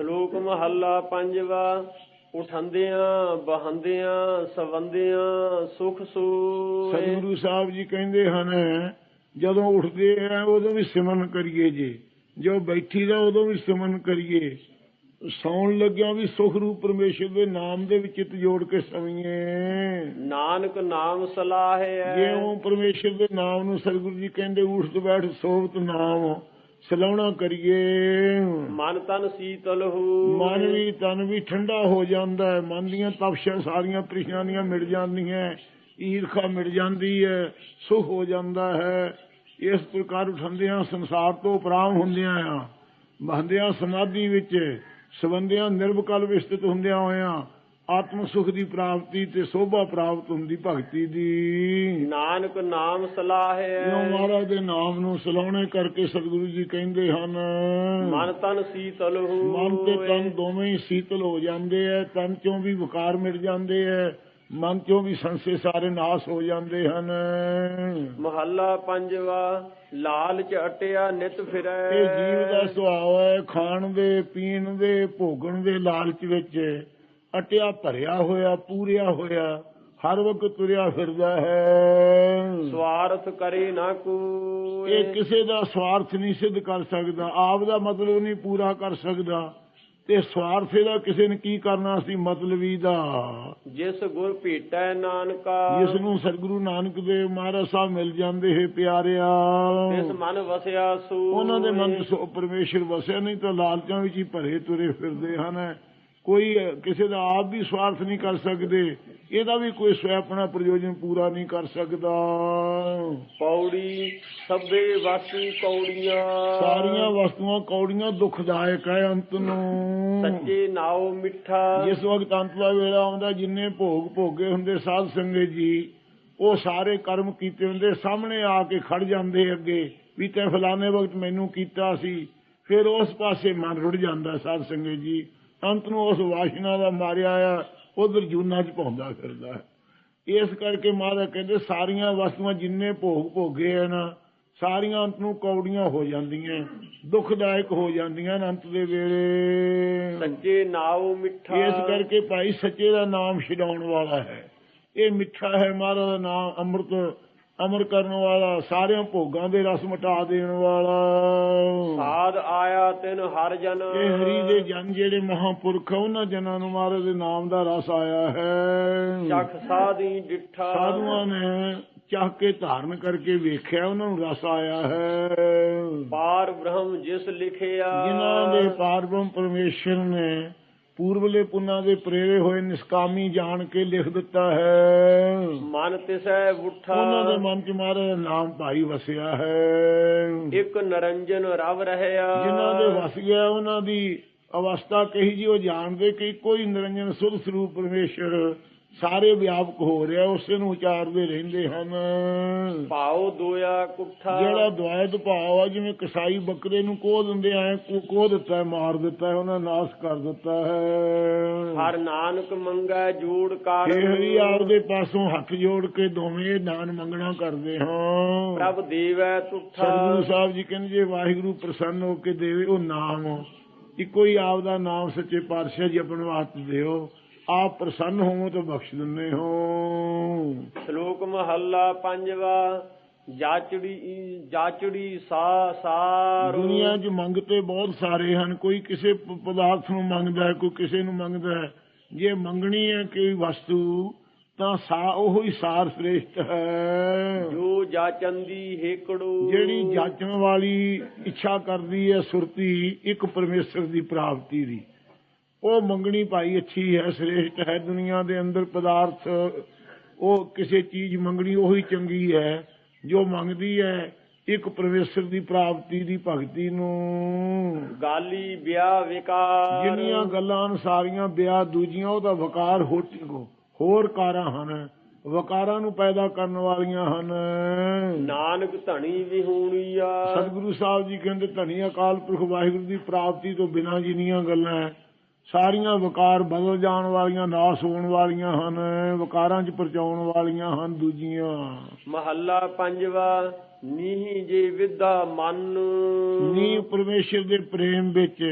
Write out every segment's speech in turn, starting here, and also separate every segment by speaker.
Speaker 1: ਸ਼ਲੋਕ ਮਹੱਲਾ ਪੰਜਵਾ ਉਠੰਦਿਆਂ ਬਹੰਦਿਆਂ ਸਵੰਦਿਆਂ ਸੁਖ ਸੂਏ।
Speaker 2: ਸਤਿਗੁਰੂ ਸਾਹਿਬ ਜੀ ਕਹਿੰਦੇ ਹਨ ਜਦੋਂ ਉੱਠਦੇ ਆ ਉਦੋਂ ਵੀ ਸਿਮਰਨ ਕਰੀਏ ਜੀ। ਜੋ ਬੈਠੀ ਦਾ ਉਦੋਂ ਵੀ ਸਿਮਰਨ ਕਰੀਏ। ਸੌਣ ਲੱਗਿਆ ਵੀ ਸੁਖ ਰੂਪ ਪਰਮੇਸ਼ਰ ਦੇ ਨਾਮ ਦੇ ਵਿੱਚ ਚਿੱਤ ਜੋੜ ਕੇ ਸਵੀਏ।
Speaker 1: ਨਾਨਕ ਨਾਮ ਸਲਾਹਿਐ
Speaker 2: ਜਿਉਂ ਪਰਮੇਸ਼ਰ ਦੇ ਨਾਮ ਨੂੰ ਸਤਿਗੁਰੂ ਜੀ ਕਹਿੰਦੇ ਉਠਤ ਬੈਠ ਸੋਵਤ ਨਾਮ। ਸਲਾਉਣਾ ਕਰੀਏ।
Speaker 1: ਮਨ ਤਨ ਸੀਤਲ ਹੋ।
Speaker 2: ਮਨ ਵੀ ਤਨ ਵੀ ਠੰਡਾ ਹੋ ਜਾਂਦਾ ਹੈ। ਮਨ ਦੀਆਂ ਤਪਸ਼ਾਂ ਸਾਰੀਆਂ ਪਰੇਸ਼ਾਨੀਆਂ ਮਿਟ ਜਾਂਦੀਆਂ ਈਰਖਾ ਮਿਟ ਜਾਂਦੀ ਹੈ। ਸੁਖ ਹੋ ਜਾਂਦਾ ਹੈ। ਇਸ ਪ੍ਰਕਾਰ ਉਠੰਦਿਆਂ ਸੰਸਾਰ ਤੋਂ ਉਪਰਾਮ ਹੁੰਦਿਆਂ ਆ। ਬਹੰਦਿਆਂ ਸਮਾਧੀ ਵਿੱਚ ਸਬੰਧਿਆਂ ਨਿਰਵਕਲ ਵਿਸਤਿਤ ਹੁੰਦਿਆਂ ਹੋਇਆਂ ਆਤਮ ਸੁਖ ਦੀ ਪ੍ਰਾਪਤੀ ਤੇ ਸੋਭਾ ਪ੍ਰਾਪਤ ਹੁੰਦੀ ਭਗਤੀ ਦੀ।
Speaker 1: ਨਾਨਕ ਨਾਮ ਸਲਾਹਿਐ
Speaker 2: ਜਿਉਂ ਮਹਾਰਾਜ ਦੇ ਨਾਮ ਨੂੰ ਸਲਾਉਣੇ ਕਰਕੇ ਸਤਿਗੁਰੂ ਜੀ ਕਹਿੰਦੇ ਹਨ
Speaker 1: ਮਨ ਤਨ ਸੀਤਲ ਹੋ।
Speaker 2: ਮਨ ਤੇ ਤਨ ਦੋਵੇਂ ਹੀ ਸੀਤਲ ਹੋ ਜਾਂਦੇ ਐ ਤਨ ਚੋਂ ਵੀ ਵਿਕਾਰ ਮਿਟ ਜਾਂਦੇ ਐ ਮਨ ਚੋਂ ਵੀ ਸੰਸੇ ਸਾਰੇ ਨਾਸ ਹੋ ਜਾਂਦੇ ਹਨ।
Speaker 1: ਮਹੱਲਾ ਪੰਜਵਾ ਲਾਲਚ ਅਟਿਆ ਨਿਤ ਫਿਰੈ।
Speaker 2: ਇਹ ਜੀਵ ਦਾ ਸੁਭਾਅ ਹੈ ਖਾਣ ਦੇ ਪੀਣ ਦੇ ਭੋਗਣ ਦੇ ਲਾਲਚ ਵਿੱਚ। ਅਟਿਆ ਭਰਿਆ ਹੋਇਆ ਪੂਰਿਆ ਹੋਇਆ ਹਰ ਵਕਤ ਤੁਰਿਆ ਫਿਰਦਾ ਹੈ।
Speaker 1: ਸਵਾਰਥ ਕਰੇ ਨਾ ਕੋਈ।
Speaker 2: ਇਹ ਕਿਸੇ ਦਾ ਸਵਾਰਥ ਨਹੀਂ ਸਿੱਧ ਕਰ ਸਕਦਾ ਆਪ ਦਾ ਮਤਲਬ ਨਹੀਂ ਪੂਰਾ ਕਰ ਸਕਦਾ। ਤੇ ਸਵਾਰਥ ਦਾ ਕਿਸੇ ਨੇ ਕੀ ਕਰਨਾ ਸੀ? ਮਤਲਬੀ ਦਾ।
Speaker 1: ਜਿਸ ਗੁਰ ਭੇਟੈ ਨਾਨਕਾ।
Speaker 2: ਜਿਸ ਨੂੰ ਸਤਿਗੁਰੂ ਨਾਨਕ ਦੇਵ ਮਹਾਰਾਜ ਸਾਹਿਬ ਮਿਲ ਜਾਂਦੇ ਹੈ ਪਿਆਰਿਆ।
Speaker 1: ਤਿਸ ਮਨ ਵਸਿਆ ਸੋ
Speaker 2: ਉਹਨਾਂ ਦੇ ਮਨ ਸੋ ਪਰਮੇਸ਼ਰ ਵਸਿਆ ਨਹੀਂ ਤਾਂ ਲਾਲਚਾਂ ਵਿੱਚ ਹੀ ਭਰੇ ਤੁਰੇ ਫਿਰਦੇ ਹਨ। ਕੋਈ ਕਿਸੇ ਦਾ ਆਪ ਵੀ ਸਵਾਰਥ ਨਹੀਂ ਕਰ ਸਕਦੇ ਇਹਦਾ ਵੀ ਕੋਈ ਸਵੈ ਆਪਣਾ ਪ੍ਰਯੋਜਨ ਪੂਰਾ ਨਹੀਂ ਕਰ ਸਕਦਾ।
Speaker 1: ਪੌੜੀ ਸਭੇ ਵਾਸੀ ਕੌੜੀਆਂ।
Speaker 2: ਸਾਰੀਆਂ ਵਸਤੂਆਂ ਕੌੜੀਆਂ ਦੁਖਦਾਇਕ ਹੈ ਅੰਤ ਨੂੰ।
Speaker 1: ਸੱਚੇ ਨਾਉ ਮਿੱਠਾ।
Speaker 2: ਜਿਸ ਵਕਤ ਅੰਤ ਦਾ ਵੇਲਾ ਆਉਂਦਾ ਜਿੰਨੇ ਭੋਗ ਭੋਗੇ ਹੁੰਦੇ ਸਾਧ ਸੰਗਤ ਜੀ ਉਹ ਸਾਰੇ ਕਰਮ ਕੀਤੇ ਹੁੰਦੇ ਸਾਹਮਣੇ ਆ ਕੇ ਖੜ ਜਾਂਦੇ ਅੱਗੇ ਵੀ ਤੈ ਫਲਾਣੇ ਵਕਤ ਮੈਨੂੰ ਕੀਤਾ ਸੀ ਫਿਰ ਉਸ ਪਾਸੇ ਮਨ ਰੁੜ ਜਾਂਦਾ ਸਾਧ ਸੰਗਤ ਜੀ। ਅੰਤ ਨੂੰ ਉਸ ਵਾਸ਼ਨਾ ਦਾ ਮਾਰਿਆ ਆ ਉਧਰ ਜੂਨਾ ਚ ਪਾਉਂਦਾ ਫਿਰਦਾ। ਇਸ ਕਰਕੇ ਮਹਾਰਾਜ ਕਹਿੰਦੇ ਸਾਰੀਆਂ ਵਸਤੂਆਂ ਜਿੰਨੇ ਭੋਗ ਭੋਗੇ ਹਨ ਸਾਰੀਆਂ ਅੰਤ ਨੂੰ ਕੌੜੀਆਂ ਹੋ ਜਾਂਦੀਆਂ ਦੁਖਦਾਇਕ ਹੋ ਜਾਂਦੀਆਂ ਅੰਤ ਦੇ ਵੇਲੇ।
Speaker 1: ਸੱਚੇ ਨਾਉ ਮਿੱਠਾ।
Speaker 2: ਇਸ ਕਰਕੇ ਭਾਈ ਸੱਚੇ ਦਾ ਨਾਮ ਛਡਾਉਣ ਵਾਲਾ ਹੈ। ਇਹ ਮਿੱਠਾ ਹੈ ਮਹਾਰਾਜ ਦਾ ਨਾਮ ਅੰਮ੍ਰਿਤ ਅਮਰ ਕਰਨ ਵਾਲਾ ਸਾਰਿਆਂ ਭੋਗਾਂ ਦੇ ਰਸ ਮਿਟਾ ਦੇਣ ਵਾਲਾ।
Speaker 1: ਸਾਧ ਆਇਆ ਤਿਨ ਹਰ ਜਨ।
Speaker 2: ਇਹ ਹਰੀ ਦੇ ਜਨ ਜਿਹੜੇ ਮਹਾਪੁਰਖ ਉਹਨਾਂ ਜਨਾਂ ਨੂੰ ਮਹਾਰਾਜ ਦੇ ਨਾਮ ਦਾ ਰਸ ਆਇਆ ਹੈ।
Speaker 1: ਚਖ ਸਾਧੀ ਡਿਠਾ।
Speaker 2: ਸਾਧੂਆਂ ਨੇ ਚਾਹ ਕੇ ਧਾਰਨ ਕਰਕੇ ਵੇਖਿਆ ਉਹਨਾਂ ਨੂੰ ਰਸ ਆਇਆ ਹੈ।
Speaker 1: ਪਾਰ ਬ੍ਰਹਮ ਜਿਸ ਲਿਖਿਆ।
Speaker 2: ਜਿਨ੍ਹਾਂ ਦੇ ਪਾਰਬ੍ਰਹਮ ਪਰਮੇਸ਼ਰ ਨੇ ਪੂਰਬਲੇ ਪੁੰਨਾਂ ਦੇ ਪ੍ਰੇਰੇ ਹੋਏ ਨਿਸਕਾਮੀ ਜਾਣ ਕੇ ਲਿਖ ਦਿੱਤਾ ਹੈ।
Speaker 1: ਮਨ ਤਿਸੈ ਉਠਾ
Speaker 2: ਉਹਨਾਂ ਦੇ ਮਨ ਚ ਦਾ ਨਾਮ ਭਾਈ ਵਸਿਆ ਹੈ।
Speaker 1: ਇੱਕ ਨਰੰਜਨ ਰਵ ਰਹਿਆ।
Speaker 2: ਜਿਨ੍ਹਾਂ ਦੇ ਵਸ ਗਿਆ ਉਹਨਾਂ ਦੀ ਅਵਸਥਾ ਕਹੀ ਜੀ ਉਹ ਜਾਣਦੇ ਕਿ ਕੋਈ ਨਿਰੰਜਨ ਸੁਧ ਸਰੂਪ ਪਰਮੇਸ਼ਰ ਸਾਰੇ ਵਿਆਪਕ ਹੋ ਰਿਹਾ ਉਸੇ ਨੂੰ ਉਚਾਰਦੇ ਰਹਿੰਦੇ ਹਨ।
Speaker 1: ਪਾਉ ਦੋਇਆ ਕੁੱਠਾ।
Speaker 2: ਜਿਹੜਾ ਦੁਆਇਤ ਭਾਵ ਆ ਜਿਵੇਂ ਕਸਾਈ ਬੱਕਰੇ ਨੂੰ ਕੋਹ ਦਿੰਦੇ ਆਏ ਕੋਹ ਦਿੱਤਾ ਮਾਰ ਦਿੱਤਾ ਉਹਨਾਂ ਨਾਸ ਕਰ ਦਿੱਤਾ ਹੈ।
Speaker 1: ਹਰ ਨਾਨਕ ਮੰਗੈ ਜੋੜ ਕਰ
Speaker 2: ਇਹ ਹਰੀ ਆਪਦੇ ਪਾਸੋਂ ਹੱਥ ਜੋੜ ਕੇ ਦੋਵੇਂ ਦਾਨ ਮੰਗਣਾ ਕਰਦੇ ਹਾਂ।
Speaker 1: ਪ੍ਰਭ ਦੇਵੈ ਤੁਠਾ।
Speaker 2: ਸਤਿਗੁਰੂ ਸਾਹਿਬ ਜੀ ਕਹਿੰਦੇ ਜੇ ਵਾਹਿਗੁਰੂ ਪ੍ਰਸੰਨ ਹੋ ਕੇ ਦੇਵੇ ਉਹ ਨਾਮ ਇੱਕੋ ਹੀ ਆਪ ਦਾ ਨਾਮ ਸੱਚੇ ਪਾਤਸ਼ਾਹ ਜੀ ਆਪਣੇ ਵਾਸਤੇ ਦਿਓ। ਆਪ ਪ੍ਰਸੰਨ ਹੋਵੋ ਤਾਂ ਬਖਸ਼ ਦਿੰਦੇ ਹੋ।
Speaker 1: ਸ਼ਲੋਕ ਮਹੱਲਾ ਪੰਜਵਾ ਜਾਚੜੀ ਜਾਚੜੀ ਸਾ ਸਾਰ।
Speaker 2: ਦੁਨੀਆ 'ਚ ਮੰਗਤੇ ਬਹੁਤ ਸਾਰੇ ਹਨ। ਕੋਈ ਕਿਸੇ ਪਦਾਰਥ ਨੂੰ ਮੰਗਦਾ ਹੈ ਕੋਈ ਕਿਸੇ ਨੂੰ ਮੰਗਦਾ ਹੈ। ਜੇ ਮੰਗਣੀ ਹੈ ਕੋਈ ਵਸਤੂ ਤਾਂ ਸਾ ਉਹ ਹੀ ਸਾਰ ਸ੍ਰੇਸ਼ਟ ਹੈ।
Speaker 1: ਜੋ ਜਾਚੰਦੀ ਹੇਕੜੋ।
Speaker 2: ਜਿਹੜੀ ਜਾਚਣ ਵਾਲੀ ਇੱਛਾ ਕਰਦੀ ਹੈ ਸੁਰਤੀ ਇੱਕ ਪਰਮੇਸ਼ਰ ਦੀ ਪ੍ਰਾਪਤੀ ਦੀ। ਉਹ ਮੰਗਣੀ ਭਾਈ ਅੱਛੀ ਹੈ ਸ੍ਰੇਸ਼ਟ ਹੈ ਦੁਨੀਆ ਦੇ ਅੰਦਰ ਪਦਾਰਥ ਉਹ ਕਿਸੇ ਚੀਜ਼ ਮੰਗਣੀ ਉਹੀ ਚੰਗੀ ਹੈ ਜੋ ਮੰਗਦੀ ਹੈ ਇੱਕ ਪਰਮੇਸ਼ਰ ਦੀ ਪ੍ਰਾਪਤੀ ਦੀ ਭਗਤੀ ਨੂੰ।
Speaker 1: ਗਾਲੀ ਵਿਆਹ ਵਿਕਾਰ।
Speaker 2: ਜਿੰਨੀਆਂ ਗੱਲਾਂ ਸਾਰੀਆਂ ਵਿਆਹ ਦੂਜੀਆਂ ਉਹਦਾ ਵਕਾਰ ਹੋ- ਹੋਰ ਕਾਰਾਂ ਹਨ ਵਕਾਰਾਂ ਨੂੰ ਪੈਦਾ ਕਰਨ ਵਾਲੀਆਂ ਹਨ।
Speaker 1: ਨਾਨਕ ਧਣੀ ਵਿਹੂਣੀਆ
Speaker 2: ਸਤਿਗੁਰੂ ਸਾਹਿਬ ਜੀ ਕਹਿੰਦੇ ਧਨੀ ਅਕਾਲ ਪੁਰਖ ਵਾਹਿਗੁਰੂ ਦੀ ਪ੍ਰਾਪਤੀ ਤੋਂ ਬਿਨਾਂ ਜਿੰਨੀਆਂ ਗੱਲਾਂ ਹੈ, ਸਾਰੀਆਂ ਵਿਕਾਰ ਬਦਲ ਜਾਣ ਵਾਲੀਆਂ ਨਾਸ ਹੋਣ ਵਾਲੀਆਂ ਹਨ ਵਿਕਾਰਾਂ 'ਚ ਪਰਚਾਉਣ ਵਾਲੀਆਂ ਹਨ ਦੂਜੀਆਂ।
Speaker 1: ਮਹੱਲਾ ਪੰਜਵਾ ਨੀਹੀ ਜੇ ਵਿਦਾ ਮਨ।
Speaker 2: ਨੀ ਪਰਮੇਸ਼ਰ ਦੇ ਪ੍ਰੇਮ ਵਿੱਚ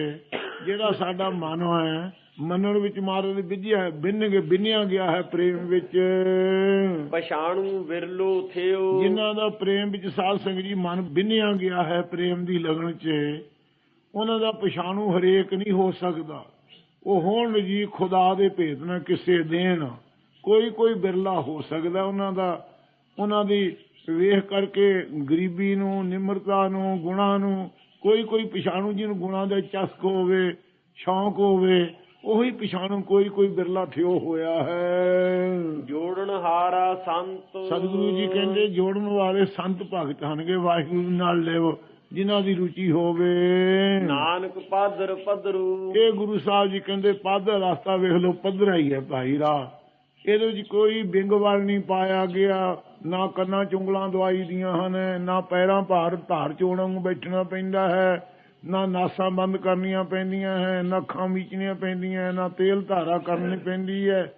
Speaker 2: ਜਿਹੜਾ ਸਾਡਾ ਮਨ ਹੈ ਮੰਨਣ ਵਿੱਚ ਮਾਰੇ ਦੇ ਵਿਧਿਆ ਬਿੰਨ ਕੇ ਬਿੰਨਿਆ ਗਿਆ ਹੈ ਪ੍ਰੇਮ ਵਿੱਚ।
Speaker 1: ਪਛਾਣੂ ਵਿਰਲੋ ਥਿਓ।
Speaker 2: ਜਿਨ੍ਹਾਂ ਦਾ ਪ੍ਰੇਮ ਵਿੱਚ ਸਾਧ ਸੰਗਤ ਜੀ ਮਨ ਬਿੰਨਿਆ ਗਿਆ ਹੈ ਪ੍ਰੇਮ ਦੀ ਲਗਨ 'ਚ ਉਹਨਾਂ ਦਾ ਪਛਾਣੂ ਹਰੇਕ ਨਹੀਂ ਹੋ ਸਕਦਾ। ਉਹ ਹੋਣ ਜੀ ਖੁਦਾ ਦੇ ਭੇਤ ਨਾ ਕਿਸੇ ਦੇਣ ਕੋਈ ਕੋਈ ਬਿਰਲਾ ਹੋ ਸਕਦਾ ਉਹਨਾਂ ਦਾ ਉਹਨਾਂ ਦੀ ਵੇਖ ਕਰਕੇ ਗਰੀਬੀ ਨੂੰ ਨਿਮਰਤਾ ਨੂੰ ਗੁਣਾ ਨੂੰ ਕੋਈ ਕੋਈ ਪਛਾਣੂ ਜਿਹਨੂੰ ਗੁਣਾ ਦਾ ਚਸਕ ਹੋਵੇ ਸ਼ੌਂਕ ਹੋਵੇ ਉਹੀ ਪਛਾਣੂ ਕੋਈ ਕੋਈ ਬਿਰਲਾ ਥਿਓ ਹੋਇਆ ਹੈ।
Speaker 1: ਜੋੜਨ ਹਾਰਾ ਸੰਤ।
Speaker 2: ਸਤਿਗੁਰੂ ਜੀ ਕਹਿੰਦੇ ਜੋੜਨ ਵਾਲੇ ਸੰਤ ਭਗਤ ਹਨਗੇ ਵਾਹਿਗੁਰੂ ਨਾਲ ਲਿਵ। ਜਿਨ੍ਹਾਂ ਦੀ ਰੁਚੀ ਹੋਵੇ।
Speaker 1: ਨਾਨਕ ਪਾਦਰ ਪਦਰੂ
Speaker 2: ਇਹ ਗੁਰੂ ਸਾਹਿਬ ਜੀ ਕਹਿੰਦੇ ਪਾਦਾ ਰਸਤਾ ਵੇਖ ਲਓ ਪੱਧਰਾ ਹੀ ਹੈ ਭਾਈ ਰਾਹ। ਇਹਦੇ ਵਿੱਚ ਕੋਈ ਬਿੰਗ ਵੱਲ ਨਹੀਂ ਪਾਇਆ ਗਿਆ। ਨਾ ਕੰਨਾਂ ਚੁੰਗਲਾਂ ਦਵਾਈ ਦੀਆਂ ਹਨ ਨਾ ਪੈਰਾਂ ਭਾਰ ਧਾਰ ਚੋਣਾਂ ਨੂੰ ਬੈਠਣਾ ਪੈਂਦਾ ਹੈ। ਨਾ ਨਾਸਾਂ ਬੰਦ ਕਰਨੀਆਂ ਪੈਂਦੀਆਂ ਹੈ ਨਾ ਅੱਖਾਂ ਮੀਚਣੀਆਂ ਪੈਂਦੀਆਂ ਨਾ ਤੇਲ ਧਾਰਾ ਕਰਨੀ ਪੈਂਦੀ ਹੈ।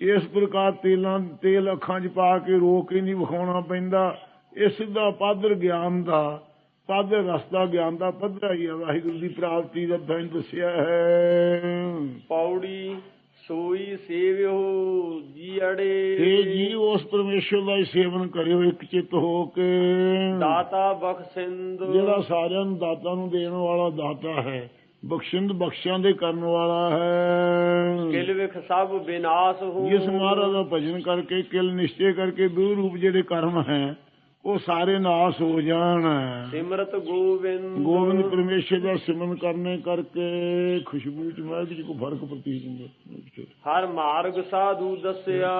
Speaker 2: ਇਸ ਪ੍ਰਕਾਰ ਤੇਲਾਂ ਤੇਲ ਅੱਖਾਂ 'ਚ ਪਾ ਕੇ ਰੋਕ ਹੀ ਨਹੀਂ ਵਿਖਾਉਣਾ ਪੈਂਦਾ। ਇਹ ਸਿੱਧਾ ਪਾਦਰ ਗਿਆਨ ਦਾ ਪਾਦਰ ਰਸਤਾ ਗਿਆਨ ਦਾ ਪੱਧਰਾ ਹੀ ਹੈ ਵਾਹਿਗੁਰੂ ਦੀ ਪ੍ਰਾਪਤੀ ਦਾ ਬੈਨ ਦੱਸਿਆ ਹੈ।
Speaker 1: ਪੌੜੀ ਸੋਈ ਸੇਵਿਓ ਜੀੜੇ
Speaker 2: ਇਹ ਜੀ ਉਸ ਪਰਮੇਸ਼ਰ ਦਾ ਹੀ ਸੇਵਨ ਕਰਿਓ ਇੱਕ ਚਿੱਤ ਹੋ ਕੇ।
Speaker 1: ਦਾਤਾ ਬਖਸ਼ਿੰਦ।
Speaker 2: ਜਿਹੜਾ ਸਾਰਿਆਂ ਨੂੰ ਦਾਤਾ ਨੂੰ ਦੇਣ ਵਾਲਾ ਦਾਤਾ ਹੈ ਬਖਸ਼ਿੰਦ ਬਖਸ਼ਾਂ ਦੇ ਕਰਨ ਵਾਲਾ ਹੈ।
Speaker 1: ਕਿਲ ਵਿਖ ਸਭ ਵਿਨਾਸ਼ ਹੋ।
Speaker 2: ਜਿਸ ਮਹਾਰਾਜ ਦਾ ਭਜਨ ਕਰਕੇ ਕਿਲ ਨਿਸ਼ਚੈ ਕਰਕੇ ਬਿਉ ਰੂਪ ਜਿਹੜੇ ਕਰਮ ਹੈ ਉਹ ਸਾਰੇ ਨਾਸ ਹੋ ਜਾਣ।
Speaker 1: ਸਿਮਰਤ ਗੋਬਿੰਦ
Speaker 2: ਗੋਬਿੰਦ ਪਰਮੇਸ਼ਰ ਦਾ ਸਿਮਰਨ ਕਰਨੇ ਕਰਕੇ ਖੁਸ਼ਬੂ ਚ ਮਹਿਕ ਚ ਕੋਈ ਫ਼ਰਕ ਪ੍ਰਤੀਤ ਹੁੰਦਾ।
Speaker 1: ਹਰ ਮਾਰਗ ਸਾਧੂ ਦੱਸਿਆ।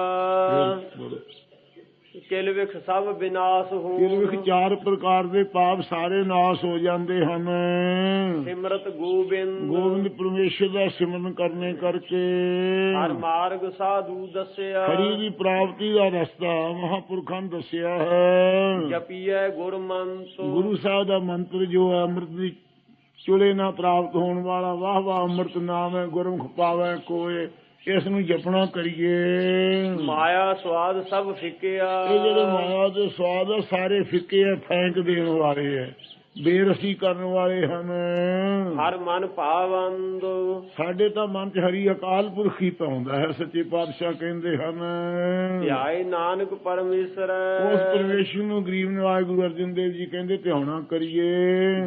Speaker 1: ਕਿਲ ਵਿਖ ਸਭ ਵਿਨਾਸ਼ ਹੋ
Speaker 2: ਇਹ ਵਿੱਚ ਚਾਰ ਪ੍ਰਕਾਰ ਦੇ ਪਾਪ ਸਾਰੇ ਨਾਸ ਹੋ ਜਾਂਦੇ ਹਨ।
Speaker 1: ਸਿਮਰਤ ਗੋਬਿੰਦ।
Speaker 2: ਗੋਬਿੰਦ ਪਰਮੇਸ਼ਰ ਦਾ ਸਿਮਰਨ ਕਰਨੇ ਕਰਕੇ।
Speaker 1: ਹਰ ਮਾਰਗ ਸਾਧੂ ਦੱਸਿਆ।
Speaker 2: ਹਰੀ ਦੀ ਪ੍ਰਾਪਤੀ ਦਾ ਰਸਤਾ ਮਹਾਪੁਰਖਾਂ ਨੇ ਦੱਸਿਆ ਹੈ।
Speaker 1: ਜਪੀਐ ਗੁਰਮੰਤ
Speaker 2: ਗੁਰੂ ਸਾਹਿਬ ਦਾ ਮੰਤਰ ਜੋ ਹੈ ਅੰਮ੍ਰਿਤ ਦੀ ਚੁਲੇ ਨਾਲ ਪ੍ਰਾਪਤ ਹੋਣ ਵਾਲਾ ਵਾਹ ਵਾਹ ਅੰਮ੍ਰਿਤ ਨਾਮ ਹੈ ਗੁਰਮੁਖ ਪਾਵੈ ਕੋਏ। ਇਸ ਨੂੰ ਜਪਣਾ ਕਰੀਏ।
Speaker 1: ਮਾਇਆ ਸਵਾਦ ਸਭ ਫਿੱਕਿਆ
Speaker 2: ਇਹ ਜਿਹੜੇ ਮਾਇਆ ਦੇ ਸਵਾਦ ਆ ਸਾਰੇ ਫਿੱਕੇ ਆ ਫੈਂਕ ਦੇਣ ਵਾਲੇ ਆ। ਬੇਰਸੀ ਕਰਨ ਵਾਲੇ ਹਨ।
Speaker 1: ਹਰ ਮਨ ਭਾਵੰਦ।
Speaker 2: ਸਾਡੇ ਤਾਂ ਮਨ 'ਚ ਹਰੀ ਅਕਾਲ ਪੁਰਖ ਹੀ ਪਾਉਂਦਾ ਹੈ ਸੱਚੇ ਪਾਤਸ਼ਾਹ ਕਹਿੰਦੇ ਹਨ।
Speaker 1: ਧਿਆਏ ਨਾਨਕ ਪਰਮੇਸ਼ਰ।
Speaker 2: ਉਸ ਪਰਮੇਸ਼ਰ ਨੂੰ ਗਰੀਬ ਨਿਵਾਜ ਗੁਰੂ ਅਰਜਨ ਦੇਵ ਜੀ ਕਹਿੰਦੇ ਧਿਆਉਣਾ ਕਰੀਏ।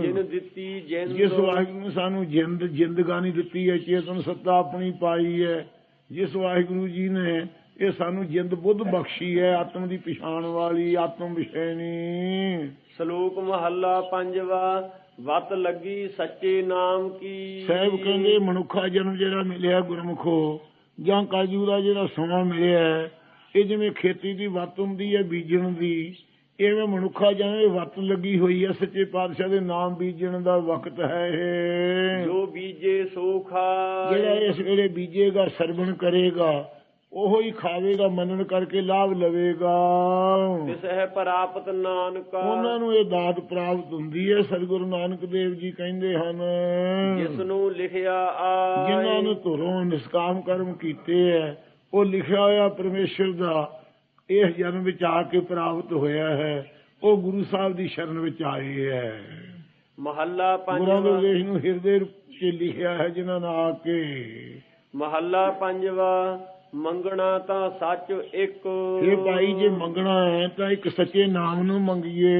Speaker 1: ਜਿਨ ਦਿੱਤੀ ਜਿੰਦ
Speaker 2: ਜਿਸ ਵਾਹਿਗੁਰੂ ਨੇ ਸਾਨੂੰ ਜਿੰਦ ਜਿੰਦਗਾਨੀ ਦਿੱਤੀ ਹੈ ਚੇਤਨ ਸੱਤਾ ਆਪਣੀ ਪਾਈ ਹੈ। ਜਿਸ ਵਾਹਿਗੁਰੂ ਜੀ ਨੇ ਇਹ ਸਾਨੂੰ ਜਿੰਦ ਬੁੱਧ ਬਖਸ਼ੀ ਹੈ ਆਤਮ ਦੀ ਪਛਾਣ ਵਾਲੀ ਆਤਮ ਵਿਸ਼ੈਨੀ
Speaker 1: ਸ਼ਲੋਕ ਮਹੱਲਾ ਪੰਜਵਾ ਵਤ ਲੱਗੀ ਸੱਚੇ ਨਾਮ ਕੀ?
Speaker 2: ਸਾਹਿਬ ਕਹਿੰਦੇ ਮਨੁੱਖਾ ਜਨਮ ਜਿਹੜਾ ਮਿਲਿਆ ਗੁਰਮੁਖੋ ਜਾਂ ਕਾਜੂ ਦਾ ਜਿਹੜਾ ਸਮਾਂ ਮਿਲਿਆ ਇਹ ਜਿਵੇਂ ਖੇਤੀ ਦੀ ਵੱਤ ਹੁੰਦੀ ਹੈ ਬੀਜਣ ਦੀ ਐਵੇਂ ਮਨੁੱਖਾ ਇਹ ਵੱਤ ਲੱਗੀ ਹੋਈ ਹੈ ਸੱਚੇ ਪਾਤਸ਼ਾਹ ਦੇ ਨਾਮ ਬੀਜਣ ਦਾ ਵਕਤ ਹੈ ਇਹ।
Speaker 1: ਜੋ ਬੀਜੇ ਸੋ ਖਾਏ।
Speaker 2: ਜਿਹੜਾ ਇਸ ਵੇਲੇ ਬੀਜੇਗਾ ਸਰਵਣ ਕਰੇਗਾ ਉਹੋ ਹੀ ਖਾਵੇਗਾ ਮੰਨਣ ਕਰਕੇ ਲਾਭ ਲਵੇਗਾ।
Speaker 1: ਤਿਸ ਹੈ ਪ੍ਰਾਪਤ ਨਾਨਕਾ।
Speaker 2: ਉਹਨਾਂ ਨੂੰ ਇਹ ਦਾਤ ਪ੍ਰਾਪਤ ਹੁੰਦੀ ਹੈ ਸਤਿਗੁਰੂ ਨਾਨਕ ਦੇਵ ਜੀ ਕਹਿੰਦੇ ਹਨ।
Speaker 1: ਜਿਸ ਨੂੰ ਲਿਖਿਆ
Speaker 2: ਜਿਨ੍ਹਾਂ
Speaker 1: ਆਏ
Speaker 2: ਨੇ ਧੁਰੋਂ ਨਿਸਕਾਮ ਕਰਮ ਕੀਤੇ ਹੈ ਉਹ ਲਿਖਿਆ ਹੋਇਆ ਪਰਮੇਸ਼ਰ ਦਾ ਇਸ ਜਨਮ ਵਿੱਚ ਆ ਕੇ ਪ੍ਰਾਪਤ ਹੋਇਆ ਹੈ। ਉਹ ਗੁਰੂ ਸਾਹਿਬ ਦੀ ਸ਼ਰਨ ਵਿੱਚ ਆਏ ਹੈ।
Speaker 1: ਮਹੱਲਾ
Speaker 2: ਗੁਰਾਂ
Speaker 1: ਪੰਜਵਾ
Speaker 2: ਉਪਦੇਸ਼ ਨੂੰ ਹਿਰਦੇ ਵਿੱਚ ਲਿਖਿਆ ਹੈ ਜਿਨ੍ਹਾਂ ਨੇ ਆ ਕੇ
Speaker 1: ਮਹੱਲਾ ਪੰਜਵਾ ਮੰਗਣਾ ਤਾਂ ਸੱਚ ਇੱਕ।
Speaker 2: ਇਹ ਭਾਈ ਜੇ ਮੰਗਣਾ ਹੈ ਤਾਂ ਇੱਕ ਸੱਚੇ ਨਾਮ ਨੂੰ ਮੰਗੀਏ।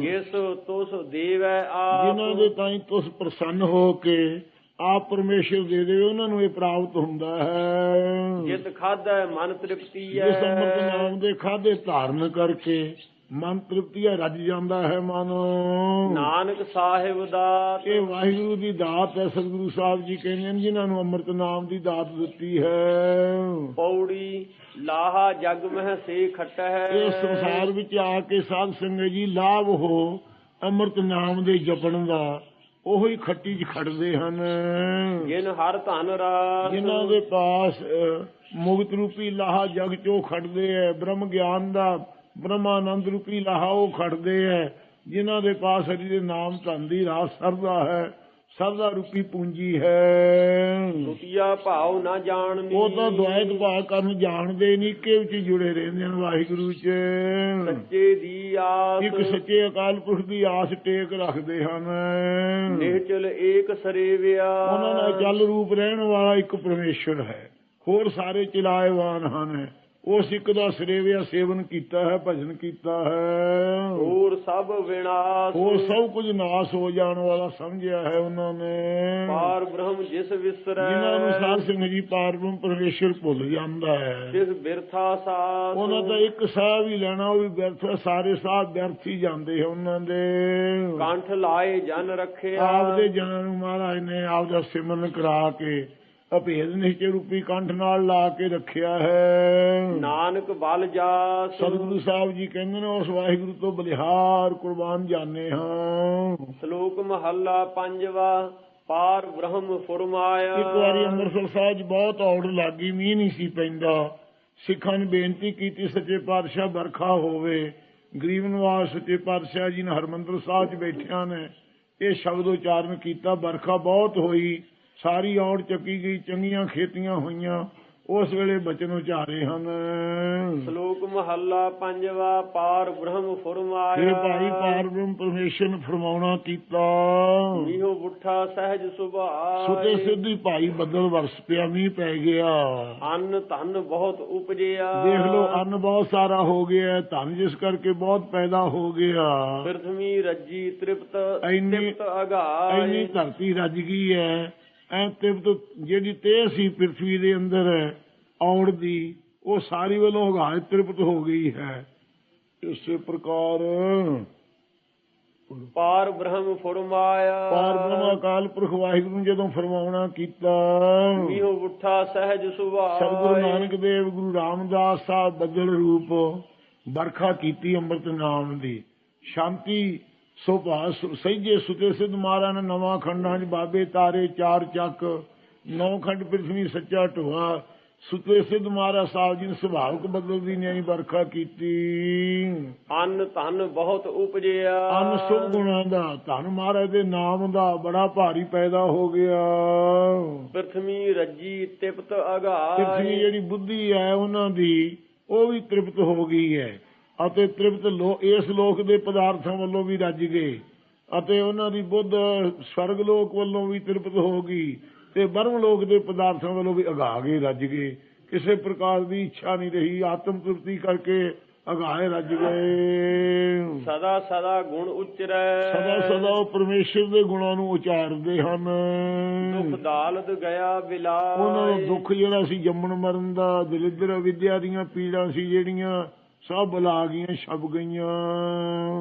Speaker 1: ਜਿਸ ਤੁਸ ਦੇਵੈ
Speaker 2: ਜਿਨ੍ਹਾਂ
Speaker 1: ਆਪ
Speaker 2: ਦੇ ਤਾਈਂ ਤੁਸ ਪ੍ਰਸੰਨ ਹੋ ਕੇ ਆਪ ਪਰਮੇਸ਼ਰ ਦੇ ਦੇਵੇ ਉਹਨਾਂ ਨੂੰ ਇਹ ਪ੍ਰਾਪਤ ਹੁੰਦਾ ਹੈ।
Speaker 1: ਜਿਤ ਖਾਧੈ ਮਨ ਤ੍ਰਿਪਤੀ
Speaker 2: ਜਿਸ ਅੰਮ੍ਰਿਤ
Speaker 1: ਹੈ
Speaker 2: ਨਾਮ ਦੇ ਖਾਦੇ ਧਾਰਨ ਕਰਕੇ ਮਨ ਤ੍ਰਿਪਤੀਆ ਰੱਜ ਜਾਂਦਾ ਹੈ ਮਨ।
Speaker 1: ਨਾਨਕ ਸਾਹਿਬ ਦਾਤ।
Speaker 2: ਇਹ ਵਾਹਿਗੁਰੂ ਦੀ ਦਾਤ ਹੈ ਸਤਿਗੁਰੂ ਸਾਹਿਬ ਜੀ ਕਹਿੰਦੇ ਨੇ ਜਿਨ੍ਹਾਂ ਨੂੰ ਅੰਮ੍ਰਿਤ ਨਾਮ ਦੀ ਦਾਤ ਦਿੱਤੀ ਹੈ।
Speaker 1: ਪੌੜੀ ਲਾਹਾ ਜਗ ਮਹਿ ਸੇ ਖਟ ਹੈ
Speaker 2: ਇਹ ਸੰਸਾਰ ਵਿੱਚ ਆ ਕੇ ਸਾਧ ਸੰਗਤ ਜੀ ਲਾਭ ਹੋ ਅੰਮ੍ਰਿਤ ਨਾਮ ਦੇ ਜਪਣ ਦਾ। ਉਹੋ ਹੀ ਖੱਟੀ 'ਚ ਖੜਦੇ ਹਨ।
Speaker 1: ਜਿਨ ਹਰ ਧਨ ਰਾਸ
Speaker 2: ਜਿਨ੍ਹਾਂ ਦੇ ਪਾਸ ਮੁਕਤ ਰੂਪੀ ਲਾਹਾ ਜਗ ਚੋਂ ਖੜਦੇ ਐ ਬ੍ਰਹਮ ਗਿਆਨ ਦਾ ਬ੍ਰਹਮਾਨੰਦ ਰੂਪੀ ਲਾਹਾ ਉਹ ਖੜਦੇ ਐ ਜਿਨ੍ਹਾਂ ਦੇ ਪਾਸ ਹਰੀ ਦੇ ਨਾਮ ਧਨ ਦੀ ਰਾਸ ਸਰਦਾ ਹੈ। ਸਰਦਾ ਰੂਪੀ ਪੂੰਜੀ ਹੈ।
Speaker 1: ਦੂਜਾ ਭਾਵ ਨਾ ਜਾਣਨੀ।
Speaker 2: ਉਹ ਤਾਂ ਦੁਆਇਤ ਭਾਗ ਕਰਨ ਜਾਣਦੇ ਨਹੀਂ ਕਿ ਵਿੱਚ ਜੁੜੇ ਰਹਿੰਦੇ ਹਨ ਵਾਹਿਗੁਰੂ ਚ
Speaker 1: ਸੱਚੇ ਦੀ ਆਸ।
Speaker 2: ਇੱਕ ਸੱਚੇ ਅਕਾਲ ਪੁਰਖ ਦੀ ਆਸ ਟੇਕ ਰੱਖਦੇ ਹਨ।
Speaker 1: ਨਿਹਚਲ ਏਕ ਸਰੇਵਿਆ।
Speaker 2: ਉਹਨਾਂ ਦਾ ਜਲ ਰੂਪ ਰਹਿਣ ਵਾਲਾ ਇੱਕ ਪਰਮੇਸ਼ਰ ਹੈ। ਹੋਰ ਸਾਰੇ ਚਲਾਏਵਾਨ ਹਨ। ਉਸ ਇੱਕ ਦਾ ਸਰੇਵਿਆ ਸੇਵਨ ਕੀਤਾ ਹੈ ਭਜਨ ਕੀਤਾ ਹੈ।
Speaker 1: ਹੋਰ ਸਭ ਵਿਨਾਸ਼।
Speaker 2: ਹੋਰ ਸਭ ਕੁਝ ਨਾਸ ਹੋ ਜਾਣ ਵਾਲਾ ਸਮਝਿਆ ਹੈ ਉਹਨਾਂ ਨੇ।
Speaker 1: ਪਾਰ ਬ੍ਰਹਮ ਜਿਸ ਵਿਸਰੈ।
Speaker 2: ਜਿਨ੍ਹਾਂ ਨੂੰ ਸਾਧ ਸਿੰਘ ਜੀ ਪਾਰਬ੍ਰਹਮ ਪਰਮੇਸ਼ਰ ਭੁੱਲ ਜਾਂਦਾ ਹੈ।
Speaker 1: ਤਿਸ ਬਿਰਥਾ ਸਾਸ
Speaker 2: ਉਹਨਾਂ ਦਾ ਇੱਕ ਸਾਹ ਵੀ ਲੈਣਾ ਉਹ ਵੀ ਹੈ, ਸਾਰੇ ਸਾਹ ਵਿਅਰਥ ਹੀ ਜਾਂਦੇ ਆ ਉਹਨਾਂ ਦੇ।
Speaker 1: ਕੰਠ ਲਾਏ ਜਨ ਰੱਖਿਆ।
Speaker 2: ਆਪਦੇ ਜਨਾਂ ਨੂੰ ਮਹਾਰਾਜ ਨੇ ਆਪਦਾ ਸਿਮਰਨ ਕਰਾ ਕੇ ਅਭੇਦ ਨਿਸ਼ਚੈ ਰੂਪੀ ਕੰਠ ਨਾਲ ਲਾ ਕੇ ਰੱਖਿਆ ਹੈ।
Speaker 1: ਨਾਨਕ ਬਲ ਜਾਸ
Speaker 2: ਸਤਿਗੁਰੂ ਸਾਹਿਬ ਜੀ ਕਹਿੰਦੇ ਨੇ ਉਸ ਵਾਹਿਗੁਰੂ ਤੋਂ ਬਲਿਹਾਰ ਕੁਰਬਾਨ ਜਾਣੇ ਹਾਂ।
Speaker 1: ਸ਼ਲੋਕ ਮਹੱਲਾ ਪੰਜਵਾ ਪਾਰ ਬ੍ਰਹਮ ਫਰਮਾਇਆ।
Speaker 2: ਇੱਕ ਵਾਰੀ ਅੰਮ੍ਰਿਤਸਰ ਸਾਹਿਬ 'ਚ ਬਹੁਤ ਔੜ ਲੱਗੀ ਮੀਂਹ ਨਹੀਂ ਸੀ ਪੈਂਦਾ। ਸਿੱਖਾਂ ਨੇ ਬੇਨਤੀ ਕੀਤੀ ਸੱਚੇ ਪਾਤਸ਼ਾਹ ਵਰਖਾ ਹੋਵੇ। ਗਰੀਬ ਨਵਾਜ਼ ਸੱਚੇ ਪਾਤਸ਼ਾਹ ਜੀ ਨੇ ਹਰਮੰਦਰ ਸਾਹਿਬ 'ਚ ਬੈਠਿਆਂ ਨੇ ਇਹ ਸ਼ਬਦ ਉਚਾਰਨ ਕੀਤਾ ਵਰਖਾ ਬਹੁਤ ਹੋਈ। ਸਾਰੀ ਔੜ ਚੱਕੀ ਗਈ ਚੰਗੀਆਂ ਖੇਤੀਆਂ ਹੋਈਆਂ ਉਸ ਵੇਲੇ ਬਚਨ ਉਚਾਰੇ ਹਨ।
Speaker 1: ਸ਼ਲੋਕ ਮਹੱਲਾ ਪੰਜਵਾ ਪਾਰ ਬ੍ਰਹਮ ਫਰਮਾਇਆ।
Speaker 2: ਇਹ ਭਾਈ ਪਾਰਬ੍ਰਹਮ ਪਰਮੇਸ਼ਰ ਨੇ ਫਰਮਾਉਣਾ ਕੀਤਾ।
Speaker 1: ਮੀਹੋ ਬੁੱਠਾ ਸਹਿਜ ਸੁਭਾਅ।
Speaker 2: ਸੁਤੇ ਸਿੱਧੀ ਭਾਈ ਬੱਦਲ ਵਰਸ ਪਿਆ ਮੀਂਹ ਪੈ ਗਿਆ।
Speaker 1: ਅੰਨ ਧਨ ਬਹੁਤ ਉਪਜਿਆ।
Speaker 2: ਦੇਖ ਲਓ ਅੰਨ ਬਹੁਤ ਸਾਰਾ ਹੋ ਗਿਆ ਧਨ ਜਿਸ ਕਰਕੇ ਬਹੁਤ ਪੈਦਾ ਹੋ ਗਿਆ।
Speaker 1: ਪ੍ਰਥਮੀ ਰੱਜੀ ਤ੍ਰਿਪਤ ਤ੍ਰਿਪਤ ਅਗਾਇ
Speaker 2: ਇੰਨੀ ਧਰਤੀ ਰੱਜ ਗਈ ਹੈ ਐ ਤਿਬਤ ਜਿਹੜੀ ਤੇਹ ਸੀ ਪ੍ਰithvi ਦੇ ਅੰਦਰ ਔੜ ਦੀ ਉਹ ਸਾਰੀ ਵੱਲੋਂ ਹਗਾਇ ਤ੍ਰਿਪਤ ਹੋ ਗਈ ਹੈ। ਇਸੇ ਪ੍ਰਕਾਰ
Speaker 1: ਪਾਰ ਬ੍ਰਹਮ ਫਰਮਾਇਆ।
Speaker 2: ਪਾਰ ਬ੍ਰਹਮ ਅਕਾਲ ਪੁਰਖ ਵਾਹਿਗੁਰੂ ਨੇ ਜਦੋਂ ਫਰਮਾਉਣਾ ਕੀਤਾ
Speaker 1: ਮੀਹੋ ਬੁੱਠਾ ਸਹਿਜ ਸੁਭਾਅ।
Speaker 2: ਸਤਿਗੁਰੂ ਨਾਨਕ ਦੇਵ ਗੁਰੂ ਰਾਮਦਾਸ ਸਾਹਿਬ ਬੱਦਲ ਰੂਪ ਵਰਖਾ ਕੀਤੀ ਅੰਮ੍ਰਿਤ ਨਾਮ ਦੀ। ਸ਼ਾਂਤੀ ਸਹਿਜੇ ਸੁਤੇ ਸਿਧ ਮਹਾਰਾਜ ਨੇ ਨਵਾਂ ਖੰਡਾਂ 'ਚ ਬਾਬੇ ਤਾਰੇ ਚਾਰ ਚੱਕ ਨੌ ਖੰਡ ਪ੍ਰਿਥਵੀ ਸੱਚਾ ਢੋਆ ਸੁਤੇ ਸਿਧ ਮਹਾਰਾਜ ਸਾਹਿਬ ਜੀ ਨੇ ਸੁਭਾਵਕ ਬਦਲ ਦੀ ਨਿਆਈ ਵਰਖਾ ਕੀਤੀ।
Speaker 1: ਅੰਨ ਧਨ ਬਹੁਤ ਉਪਜਿਆ।
Speaker 2: ਅਨ ਸੁਭ ਗੁਣਾਂ ਦਾ ਧੰਨ ਮਹਾਰਾਜ ਦੇ ਨਾਮ ਦਾ ਬੜਾ ਭਾਰੀ ਪੈਦਾ ਹੋ ਗਿਆ।
Speaker 1: ਪ੍ਰਥਮੀ ਰੱਜੀ ਤ੍ਰਿਪਤ
Speaker 2: ਪ੍ਰਿਥਵੀ
Speaker 1: ਅਗਾਇ
Speaker 2: ਜਿਹੜੀ ਬੁੱਧੀ ਹੈ ਉਹਨਾਂ ਦੀ ਉਹ ਵੀ ਤ੍ਰਿਪਤ ਹੋ ਗਈ ਹੈ। ਅਤੇ ਤ੍ਰਿਪਤ ਲੋ ਇਸ ਲੋਕ ਦੇ ਪਦਾਰਥਾਂ ਵੱਲੋਂ ਵੀ ਰੱਜ ਗਏ ਅਤੇ ਉਹਨਾਂ ਦੀ ਬੁੱਧ ਸਵਰਗ ਲੋਕ ਵੱਲੋਂ ਵੀ ਤ੍ਰਿਪਤ ਹੋ ਗਈ ਤੇ ਬਰਮ ਲੋਕ ਦੇ ਪਦਾਰਥਾਂ ਵੱਲੋਂ ਵੀ ਅਗਾ ਗਏ ਰੱਜ ਗਏ। ਕਿਸੇ ਪ੍ਰਕਾਰ ਦੀ ਇੱਛਾ ਨਹੀਂ ਰਹੀ ਆਤਮ ਤ੍ਰਿਪਤੀ ਕਰਕੇ ਅਗਾਏ ਰੱਜ ਗਏ।
Speaker 1: ਸਦਾ ਸਦਾ ਗੁਣ ਉਚਰੈ।
Speaker 2: ਸਦਾ ਸਦਾ ਉਹ ਪਰਮੇਸ਼ਰ ਦੇ ਗੁਣਾਂ ਨੂੰ ਉਚਾਰਦੇ ਹਨ।
Speaker 1: ਦੁਖ ਦਾਲਦ ਗਿਆ ਬਿਲਾਏ।
Speaker 2: ਉਹਨਾਂ ਦਾ ਦੁੱਖ ਜਿਹੜਾ ਸੀ ਜੰਮਣ ਮਰਨ ਦਾ ਦਲਿੱਦਰ ਵਿਦਿਆ ਦੀਆਂ ਪੀੜਾਂ ਸੀ ਜਿਹੜੀਆਂ ਸਭ ਬੁਲਾ ਗਈਆਂ ਛਪ ਗਈਆਂ।